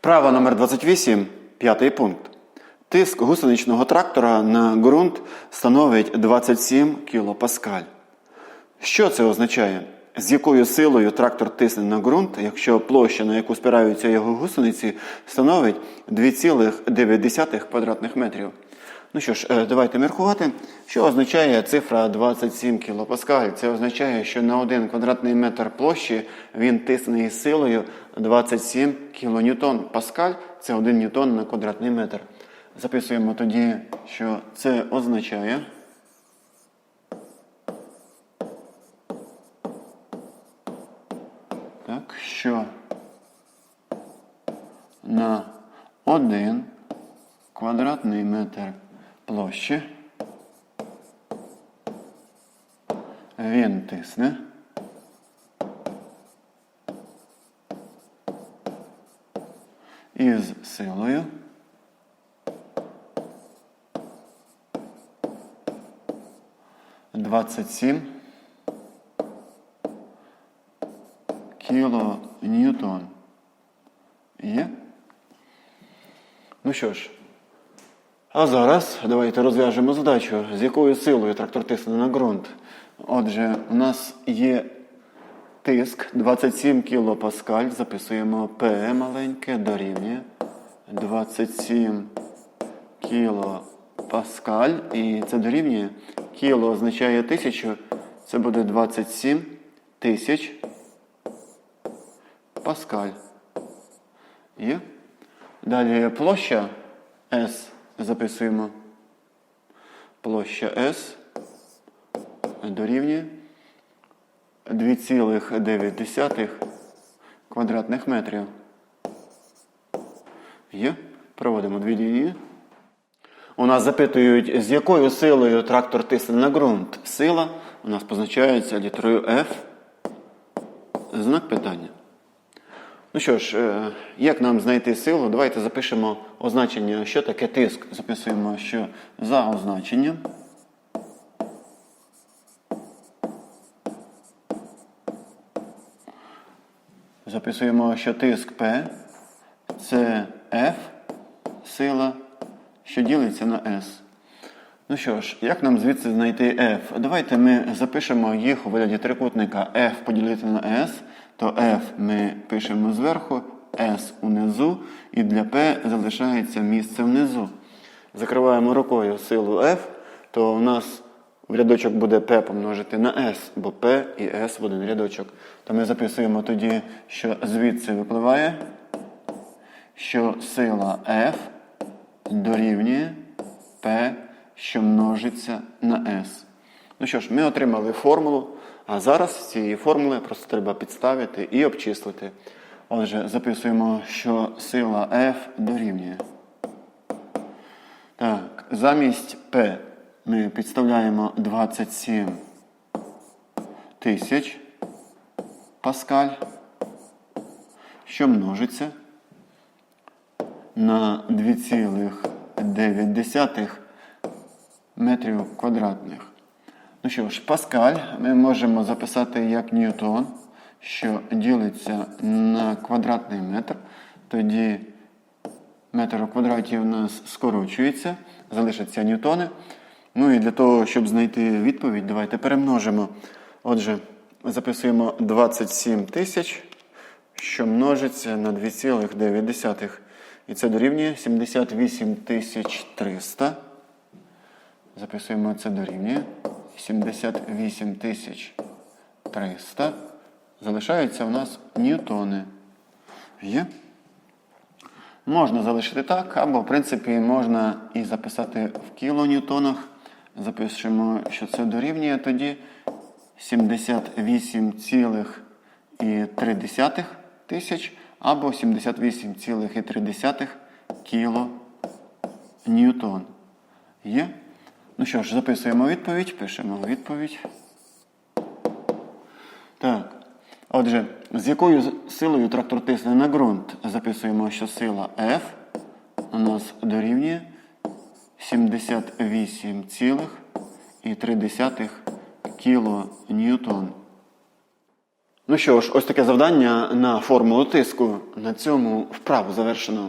Вправа номер 28, п'ятий пункт. Тиск гусеничного трактора на ґрунт становить 27 кПа. Що це означає? З якою силою трактор тисне на ґрунт, якщо площа, на яку спираються його гусениці, становить 2,9 квадратних метрів? Ну що ж, е, давайте міркувати. Що означає цифра 27 кПа? Це означає, що на 1 квадратний метр площі він тисне із силою 27 кН. Паскаль це 1 ньютон на квадратний метр. Записуємо тоді, що це означає. Так, що на 1 квадратний метр площі він тисне із силою двадцять сім кіло ньютон. Є? Ну що ж, а зараз давайте розв'яжемо задачу, з якою силою трактор тисне на ґрунт. Отже, у нас є тиск 27 кПа, записуємо П маленьке дорівнює 27 кПа. І це дорівнює. Кіло означає тисячу, це буде 27 тисяч паскаль. Є? Далі площа S записуємо. Площа S дорівнює 2,9 квадратних метрів. Є? Проводимо дві лінії. У нас запитують, з якою силою трактор тисне на ґрунт. Сила у нас позначається літерою F. Знак питання. Ну що ж, е, як нам знайти силу? Давайте запишемо означення, що таке тиск. Записуємо, що за означенням. Записуємо, що тиск P це F сила, що ділиться на S. Ну що ж, як нам звідси знайти F? Давайте ми запишемо їх у вигляді трикутника F поділити на S, то F ми пишемо зверху, S унизу, і для P залишається місце внизу. Закриваємо рукою силу F, то у нас рядочок буде P помножити на S, бо P і S в один рядочок. То ми записуємо тоді, що звідси випливає, що сила F дорівнює P, що множиться на S. Ну що ж, ми отримали формулу, а зараз з цієї формули просто треба підставити і обчислити. Отже, записуємо, що сила F дорівнює. Так, замість P ми підставляємо 27 тисяч паскаль, що множиться на 2,9 метрів квадратних. Ну що ж, паскаль ми можемо записати як ньютон, що ділиться на квадратний метр. Тоді метр у квадраті у нас скорочується, залишаться ньютони. Ну і для того, щоб знайти відповідь, давайте перемножимо. Отже, записуємо 27 тисяч, що множиться на 2,9. І це дорівнює 78 тисяч 300. Записуємо це дорівнює 78 тисяч 300. Залишаються у нас ньютони. Є? Можна залишити так, або, в принципі, можна і записати в кілоньютонах. Запишемо, що це дорівнює тоді 78,3 тисяч або 78,3 кіло ньютон. Є? Ну що ж, записуємо відповідь, пишемо відповідь. Так. Отже, з якою силою трактор тисне на ґрунт? Записуємо, що сила F у нас дорівнює 78,3 кіло ньютон. Ну що ж, ось таке завдання на формулу тиску. На цьому вправу завершено.